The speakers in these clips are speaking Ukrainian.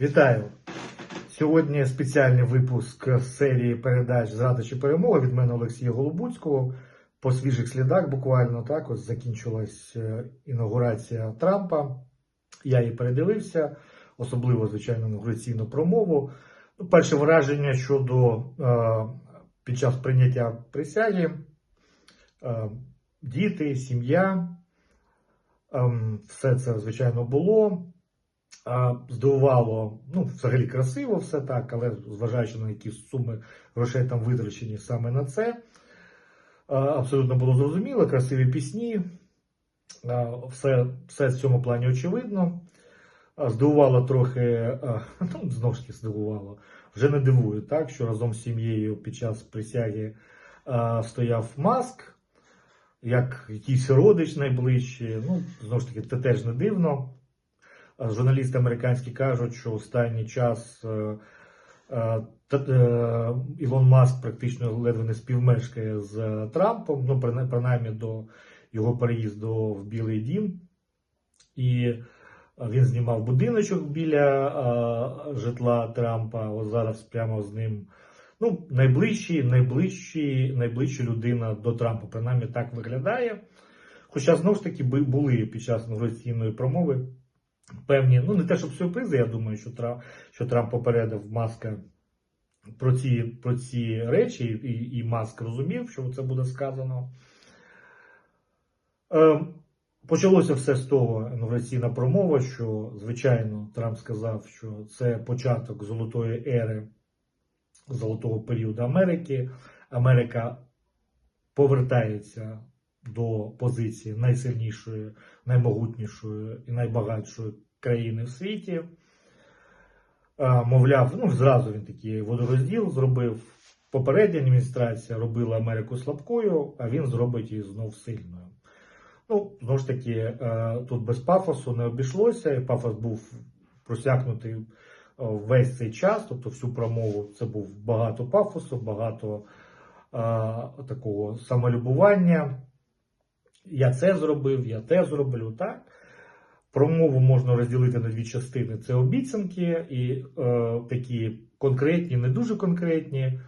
Вітаю! Сьогодні спеціальний випуск серії передач «Зрада чи перемога від мене Олексія Голубуцького. По свіжих слідах буквально так ось закінчилась е, інаугурація Трампа. Я її передивився, особливо, звичайно, інаугураційну промову. Ну, перше враження щодо е, під час прийняття присяги, е, діти, сім'я, ем, все це, звичайно, було. Здивувало, ну, взагалі красиво все так, але зважаючи на які суми грошей там витрачені саме на це, абсолютно було зрозуміло, красиві пісні, все, все в цьому плані очевидно. Здивувало трохи, ну, знову ж таки здивувало, вже не дивує, так, що разом з сім'єю під час присяги стояв маск, як якийсь родич найближчий. Ну, знову ж таки, це теж не дивно. Журналісти американські кажуть, що останній час е, е, е, Ілон Маск практично ледве не співмешкає з Трампом, ну, принаймні до його переїзду в Білий Дім. І він знімав будиночок біля житла Трампа. Ось зараз прямо з ним. Ну, найближчий, найближчий, найближча людина до Трампа, принаймні так виглядає. Хоча знову ж таки були під час інаугураційної промови певні, ну не те, щоб сюрпризи, я думаю, що Трамп, що Трамп попередив Маска про ці, про ці речі, і, і Маск розумів, що це буде сказано. Е, почалося все з того інаугураційна промова, що, звичайно, Трамп сказав, що це початок золотої ери, золотого періоду Америки. Америка повертається до позиції найсильнішої, наймогутнішої і найбагатшої країни в світі. Мовляв, ну зразу він такий водорозділ зробив. Попередня адміністрація робила Америку слабкою, а він зробить її знов сильною. Ну, знову ж таки, е, тут без пафосу не обійшлося, і пафос був просякнутий е, весь цей час, тобто всю промову це був багато пафосу, багато е, такого самолюбування. Я це зробив, я те зроблю, так? Промову можна розділити на дві частини: це обіцянки і е, такі конкретні, не дуже конкретні.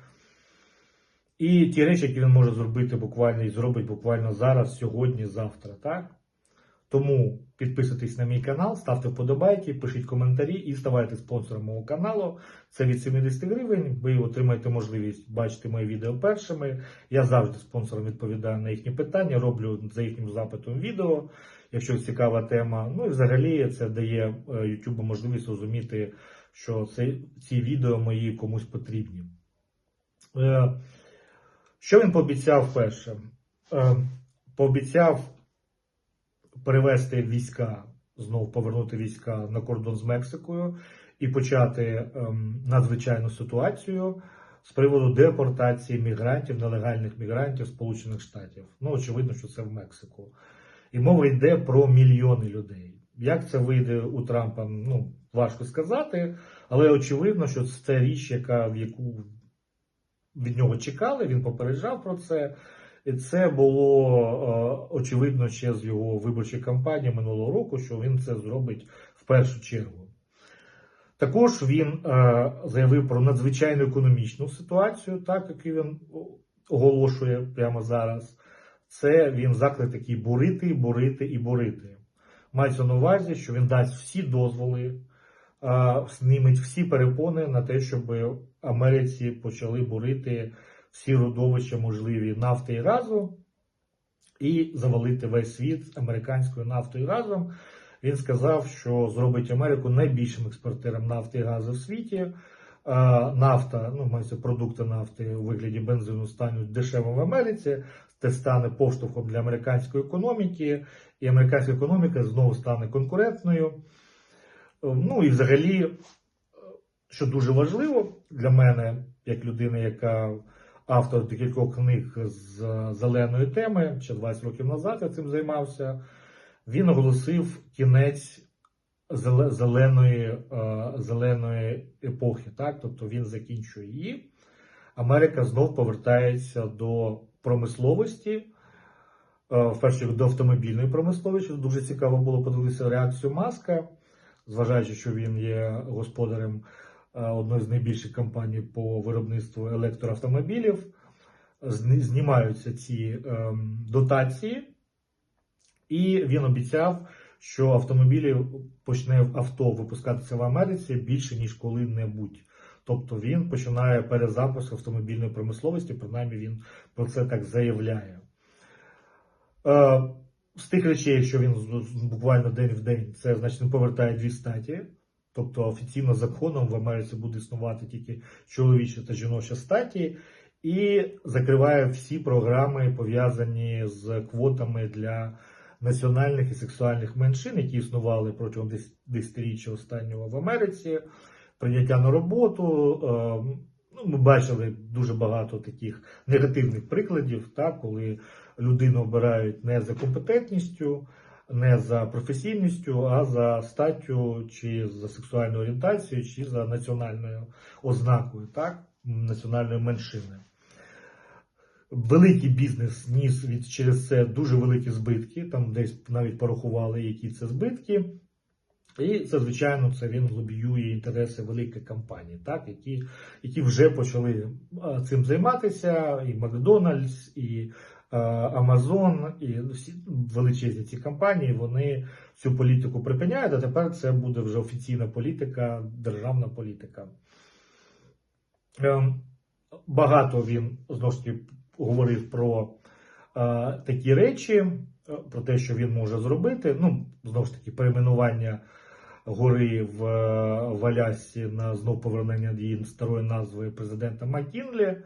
І ті речі, які він може зробити буквально і зробить буквально зараз, сьогодні, завтра. Так? Тому підписуйтесь на мій канал, ставте вподобайки, пишіть коментарі і ставайте спонсором мого каналу. Це від 70 гривень. Ви отримаєте можливість бачити мої відео першими. Я завжди спонсором відповідаю на їхні питання, роблю за їхнім запитом відео, якщо цікава тема. Ну і взагалі це дає е, YouTube можливість розуміти, що ці відео мої комусь потрібні. Е, Що він пообіцяв перше? Пообіцяв перевести війська, знову повернути війська на кордон з Мексикою і почати ем, надзвичайну ситуацію з приводу депортації мігрантів, нелегальних мігрантів Сполучених Штатів. Ну, очевидно, що це в Мексику. І мова йде про мільйони людей. Як це вийде у Трампа, ну важко сказати, але очевидно, що це річ, яка в яку від нього чекали, він попереджав про це. І це було е, очевидно ще з його виборчої кампанії минулого року, що він це зробить в першу чергу. Також він е, заявив про надзвичайну економічну ситуацію, так яку він оголошує прямо зараз. Це він заклик такий бурити, бурити і бурити. Мається на увазі, що він дасть всі дозволи, е, зніметь всі перепони на те, щоб Америці почали бурити всі родовища можливі нафти і газу, і завалити весь світ американською нафтою і газом. Він сказав, що зробить Америку найбільшим експортером нафти і газу в світі. Е, Нафта, ну мається продукти нафти у вигляді бензину стануть дешево в Америці. Це стане поштовхом для американської економіки, і американська економіка знову стане конкурентною. Е, Ну і взагалі, е, що дуже важливо для мене, як людини, яка автор декількох книг з зеленої теми, ще 20 років назад я цим займався. Він оголосив кінець зеленої, е, зеленої епохи. Так? Тобто він закінчує її. Америка знов повертається до промисловості, е, в першу чергу до автомобільної промисловості. Дуже цікаво було подивитися реакцію Маска. зважаючи, що він є господарем одної з найбільших компаній по виробництву електроавтомобілів, знімаються ці ем, дотації, і він обіцяв, що автомобілі почне авто випускатися в Америці більше ніж коли-небудь. Тобто він починає перезапуск автомобільної промисловості, принаймні він про це так заявляє. Е, з тих речей, що він буквально день в день, це значить повертає дві статі. Тобто офіційно законом в Америці буде існувати тільки чоловіча та жіноча статі, і закриває всі програми, пов'язані з квотами для національних і сексуальних меншин, які існували протягом дес- десятиріччя останнього в Америці, прийняття на роботу. е, Ну, ми бачили дуже багато таких негативних прикладів, так, коли людину обирають не за компетентністю, не за професійністю, а за статтю, чи за сексуальною орієнтацією, чи за національною ознакою, так, національної меншини. Великий бізнес ніс від через це дуже великі збитки. Там десь навіть порахували, які це збитки. І це, звичайно, це він лобіює інтереси великих компаній, так, які, які вже почали цим займатися. І Макдональдс, і е, Амазон, і всі величезні ці компанії, вони цю політику припиняють, а тепер це буде вже офіційна політика, державна політика. Ем, Багато він знову ж таки говорив про е, такі речі, е, про те, що він може зробити. Ну, знову ж таки, перейменування гори в, в Алясці на знов повернення її старої назви президента Маккінлі.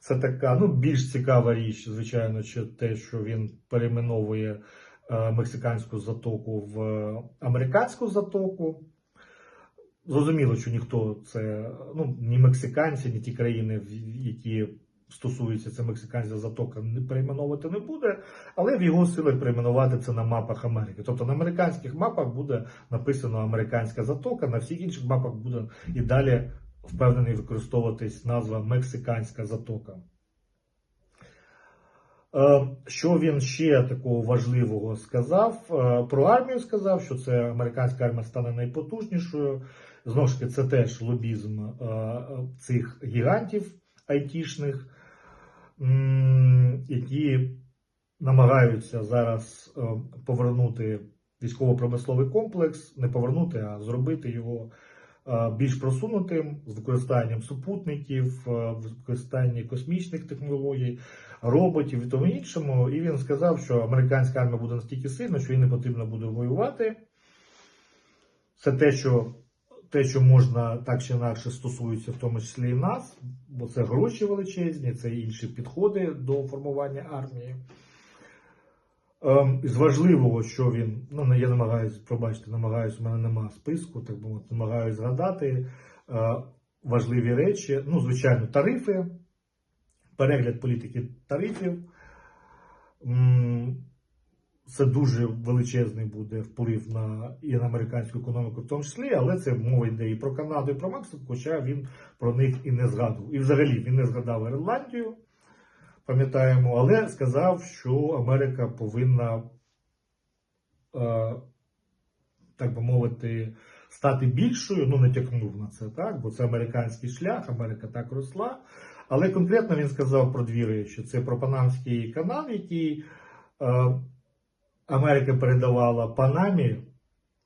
Це така ну, більш цікава річ, звичайно, чи те, що він перейменовує е, мексиканську затоку в е, американську затоку. Зрозуміло, що ніхто це, ну, ні мексиканці, ні ті країни, які стосуються це мексиканська затока, не перейменовувати не буде, але в його силах перейменувати це на мапах Америки. Тобто на американських мапах буде написано американська затока, на всіх інших мапах буде і далі впевнений використовуватись назва Мексиканська затока. Е, Що він ще такого важливого сказав? Е, Про армію сказав, що це американська армія стане найпотужнішою. Знову ж таки, це теж лобізм е, цих гігантів айтішних, які намагаються зараз повернути військово-промисловий комплекс, не повернути, а зробити його більш просунутим з використанням супутників, е, використанням космічних технологій, роботів і тому іншому. І він сказав, що американська армія буде настільки сильна, що їй не потрібно буде воювати. Це те, що те, що можна так чи інакше стосується, в тому числі і нас, бо це гроші величезні, це інші підходи до формування армії. Ем, з важливого, що він, ну я намагаюся, пробачте, намагаюся, у мене нема списку, так би мовити, намагаюся згадати е, важливі речі. Ну, звичайно, тарифи, перегляд політики тарифів. Це дуже величезний буде вплив на і на американську економіку, в тому числі, але це мова йде і про Канаду, і про Мексику, хоча він про них і не згадував. І взагалі він не згадав Ірландію, пам'ятаємо, але сказав, що Америка повинна, е, так би мовити, стати більшою. Ну, натякнув на це, так, бо це американський шлях, Америка так росла. Але конкретно він сказав про дві речі: це про Панамський канал, який. Е, Америка передавала Панамі,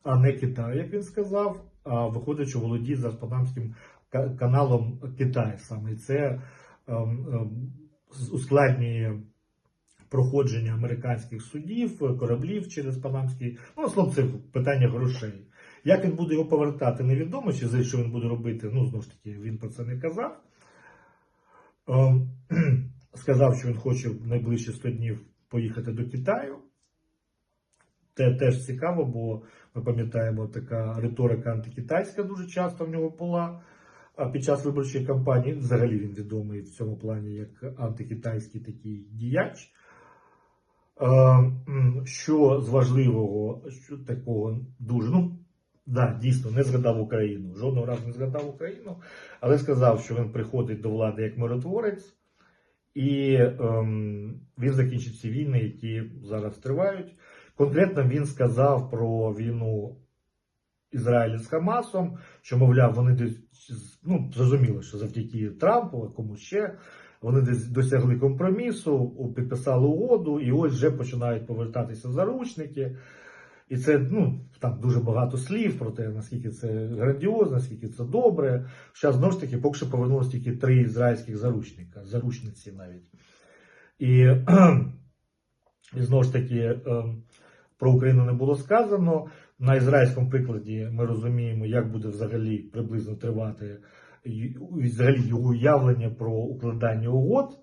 а не Китаю, як він сказав. А виходить, що володіє зараз Панамським каналом Китай саме. І це ем, ем, ускладнює проходження американських судів, кораблів через Панамський. Ну, словом, це питання грошей. Як він буде його повертати, невідомо, чи що він буде робити. Ну, знову ж таки, він про це не казав. Ем, сказав, що він хоче в найближчі 100 днів поїхати до Китаю. Це теж цікаво, бо ми пам'ятаємо, така риторика антикитайська дуже часто в нього була під час виборчої кампанії. Взагалі він відомий в цьому плані як антикитайський такий діяч. Е, Що з важливого, що такого дуже, ну, да, дійсно, не згадав Україну. Жодного разу не згадав Україну, але сказав, що він приходить до влади як миротворець, і ем, він закінчить ці війни, які зараз тривають. Конкретно він сказав про війну Ізраїль з Хамасом, що, мовляв, вони десь ну, зрозуміло, що завдяки Трампу, а кому ще, вони десь досягли компромісу, підписали угоду, і ось вже починають повертатися заручники. І це ну, там дуже багато слів про те, наскільки це грандіозно, наскільки це добре. Зараз знову ж таки, поки що повернулося тільки три ізраїльських заручника, заручниці навіть. І, і знову ж таки, ем, про Україну не було сказано. На ізраїльському прикладі ми розуміємо, як буде взагалі приблизно тривати взагалі його уявлення про укладання угод,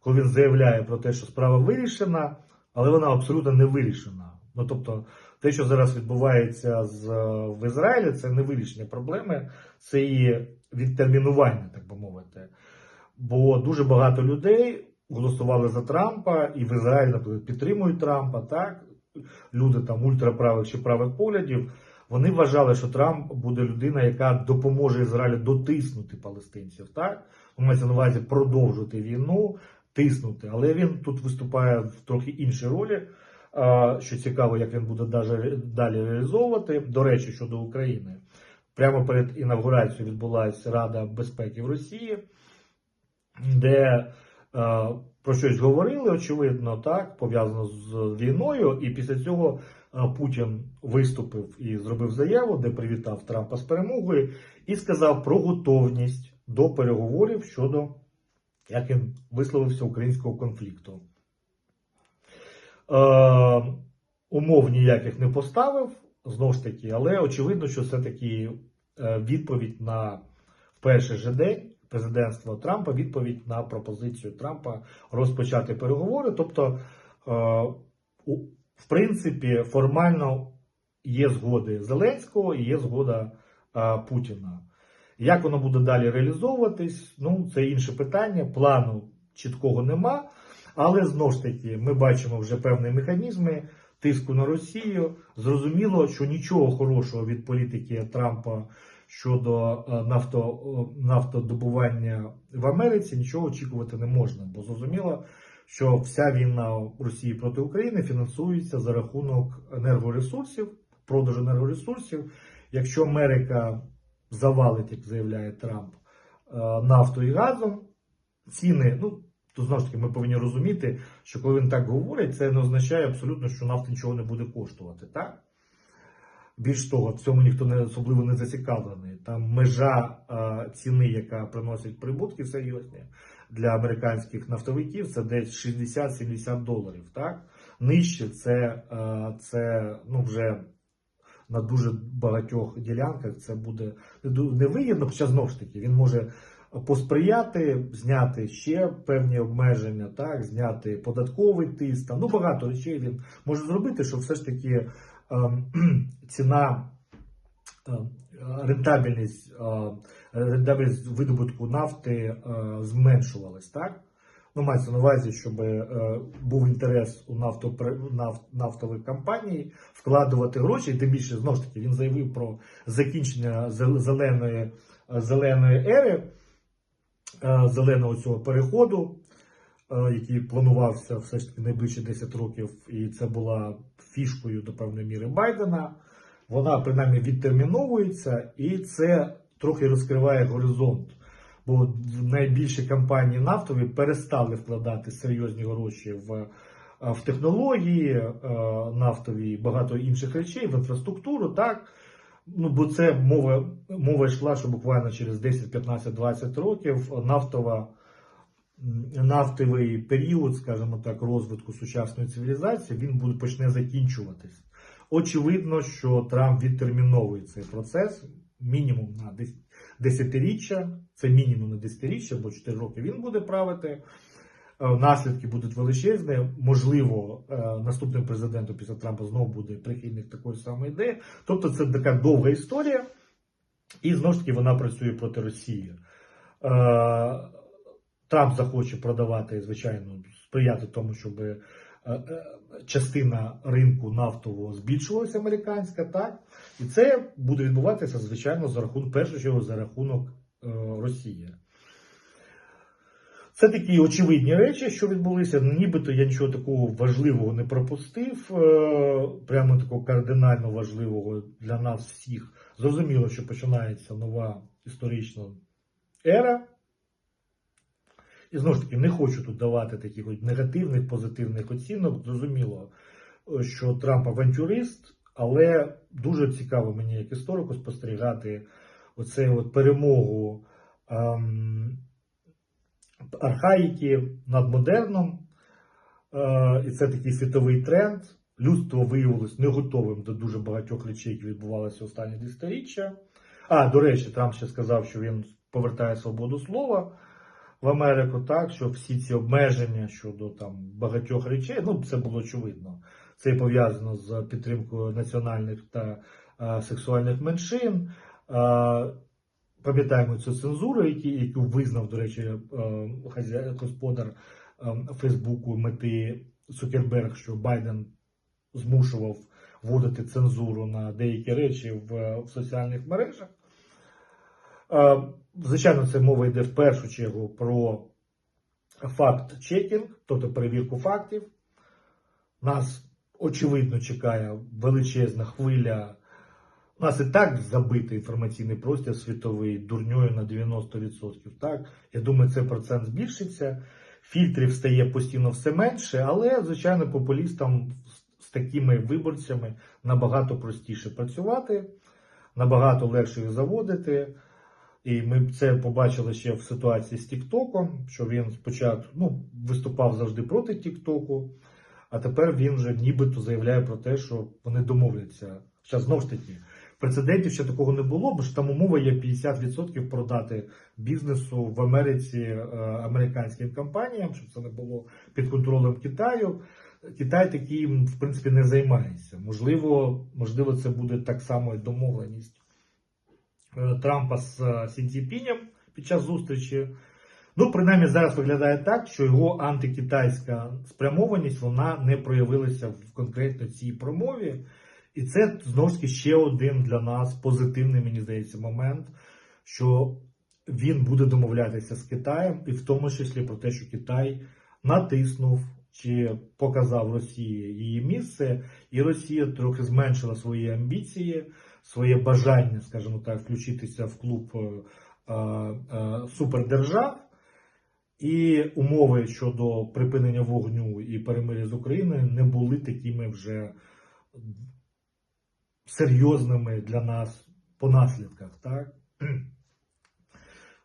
коли він заявляє про те, що справа вирішена, але вона абсолютно не вирішена. Ну тобто, те, що зараз відбувається з, в Ізраїлі, це не вирішення проблеми, це її відтермінування, так би мовити. Бо дуже багато людей голосували за Трампа, і в Ізраїлі, наприклад, підтримують Трампа, так? Люди там ультраправих чи правих поглядів. Вони вважали, що Трамп буде людина, яка допоможе Ізраїлю дотиснути палестинців, так? Ну, Мається на увазі продовжувати війну, тиснути. Але він тут виступає в трохи іншій ролі. Що цікаво, як він буде далі реалізовувати. До речі, щодо України, прямо перед інавгурацією відбулася Рада безпеки в Росії, де про щось говорили, очевидно, так, пов'язано з війною, і після цього е, Путін виступив і зробив заяву, де привітав Трампа з перемогою, і сказав про готовність до переговорів щодо, як він висловився, українського конфлікту. Е, умов ніяких не поставив, знову ж таки, але очевидно, що це таки е, відповідь на перший же день президентства Трампа, відповідь на пропозицію Трампа розпочати переговори. Тобто, е, в принципі, формально є згоди Зеленського і є згода е, Путіна. Як воно буде далі реалізовуватись, ну це інше питання. Плану чіткого нема. Але знову ж таки, ми бачимо вже певні механізми тиску на Росію. Зрозуміло, що нічого хорошого від політики Трампа щодо е, нафто, нафтодобування в Америці нічого очікувати не можна, бо зрозуміло, що вся війна Росії проти України фінансується за рахунок енергоресурсів, продажу енергоресурсів. Якщо Америка завалить, як заявляє Трамп, е, нафтою і газом, ціни, ну то знову ж таки ми повинні розуміти, що коли він так говорить, це не означає абсолютно, що нафта нічого не буде коштувати. Так? Більш того, в цьому ніхто не особливо не зацікавлений. Там межа е, ціни, яка приносить прибутки серйозні для американських нафтовиків, це десь 60-70 доларів. Так? Нижче це, е, це ну, вже на дуже багатьох ділянках це буде невигідно, хоча знову ж таки він може посприяти, зняти ще певні обмеження, так, зняти податковий тиск. там, Ну, багато речей він може зробити, щоб все ж таки ціна, ем, рентабельність, е, рентабельність видобутку нафти е, зменшувалась. Так? Ну, мається на увазі, щоб е, був інтерес у нафтових компаній вкладувати гроші, тим більше знову ж таки він заявив про закінчення зеленої, зеленої ери, е, зеленого цього переходу, який планувався все ж таки найближчі 10 років, і це була фішкою до певної міри Байдена. Вона принаймні відтерміновується, і це трохи розкриває горизонт. Бо найбільші компанії нафтові перестали вкладати серйозні гроші в, в технології нафтові і багато інших речей, в інфраструктуру, так. Ну, бо це мова, мова йшла, що буквально через 10, 15, 20 років нафтова, нафтовий період, скажімо так, розвитку сучасної цивілізації, він буде почне закінчуватись. Очевидно, що Трамп відтерміновує цей процес мінімум на 10 десятиріччя, це мінімум на десятиріччя, бо 4 роки він буде правити. Е, Наслідки будуть величезні. Можливо, е, наступним президентом після Трампа знову буде прихильник такої самої ідеї. Тобто це така довга історія, і знову ж таки вона працює проти Росії. Трамп захоче продавати, звичайно, сприяти тому, щоб е, е, частина ринку нафтового збільшувалася американська, так? І це буде відбуватися, звичайно, за рахунок, першу чергу, за рахунок е, Росії. Це такі очевидні речі, що відбулися. Нібито я нічого такого важливого не пропустив, прямо такого кардинально важливого для нас всіх Зрозуміло, що починається нова історична ера. І знову ж таки, не хочу тут давати таких негативних, позитивних оцінок. Зрозуміло, е, що Трамп авантюрист, але дуже цікаво мені як історику спостерігати оце от перемогу ем, архаїки над модерном. Е, і це такий світовий тренд. Людство виявилось не готовим до дуже багатьох речей, які відбувалися останні десятиріччя. А, до речі, Трамп ще сказав, що він повертає свободу слова в Америку, так що всі ці обмеження щодо там багатьох речей, ну це було очевидно. Це пов'язано з підтримкою національних та е, сексуальних меншин. Е, пам'ятаємо цю цензуру, які, яку визнав, до речі, е, хазя... господар Фейсбуку мети Цукерберг, що Байден змушував вводити цензуру на деякі речі в, в соціальних мережах. Е, Звичайно, це мова йде в першу чергу про факт-чекінг, тобто перевірку фактів. Нас, очевидно, чекає величезна хвиля. У нас і так забитий інформаційний простір світовий дурньою на 90%. Так? Я думаю, цей процент збільшиться. Фільтрів стає постійно все менше, але, звичайно, популістам з такими виборцями набагато простіше працювати, набагато легше їх заводити. І ми це побачили ще в ситуації з Тіктоком, що він спочатку ну, виступав завжди проти Тіктоку, а тепер він вже нібито заявляє про те, що вони домовляться. Зараз знову ж таки, прецедентів ще такого не було, бо ж там умова є 50% продати бізнесу в Америці е, американським компаніям, щоб це не було під контролем Китаю. Китай таким, в принципі, не займається. Можливо, можливо, це буде так само і домовленість. Е, Трампа з е, під час зустрічі. Ну, принаймні, зараз виглядає так, що його антикитайська спрямованість вона не проявилася в конкретно цій промові. І це знову ж таки ще один для нас позитивний, мені здається, момент, що він буде домовлятися з Китаєм, і в тому числі про те, що Китай натиснув чи показав Росії її місце, і Росія трохи зменшила свої амбіції своє бажання, скажімо так, включитися в клуб е, е, супердержав, і умови щодо припинення вогню і перемир'я з Україною не були такими вже серйозними для нас по наслідках. Так?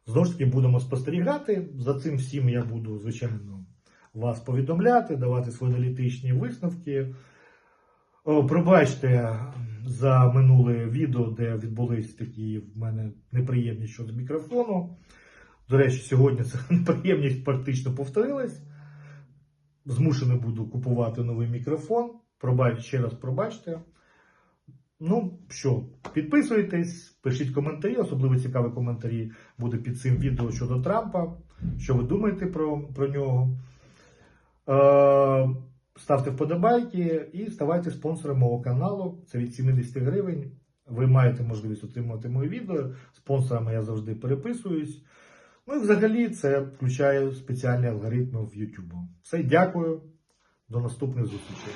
Знову ж таки, будемо спостерігати. За цим всім я буду, звичайно, вас повідомляти, давати свої аналітичні висновки. Пробачте за минуле відео, де відбулись такі в мене неприємність щодо мікрофону. До речі, сьогодні ця неприємність практично повторилась. Змушений буду купувати новий мікрофон. Пробач, ще раз пробачте. Ну що, підписуйтесь, пишіть коментарі, особливо цікаві коментарі буде під цим відео щодо Трампа. Що ви думаєте про, про нього? Е, ставте вподобайки і ставайте спонсором мого каналу. Це від 70 гривень. Ви маєте можливість отримати моє відео. Спонсорами я завжди переписуюсь. Ну і взагалі це включає спеціальні алгоритми в YouTube. Все, дякую. До наступних зустрічей.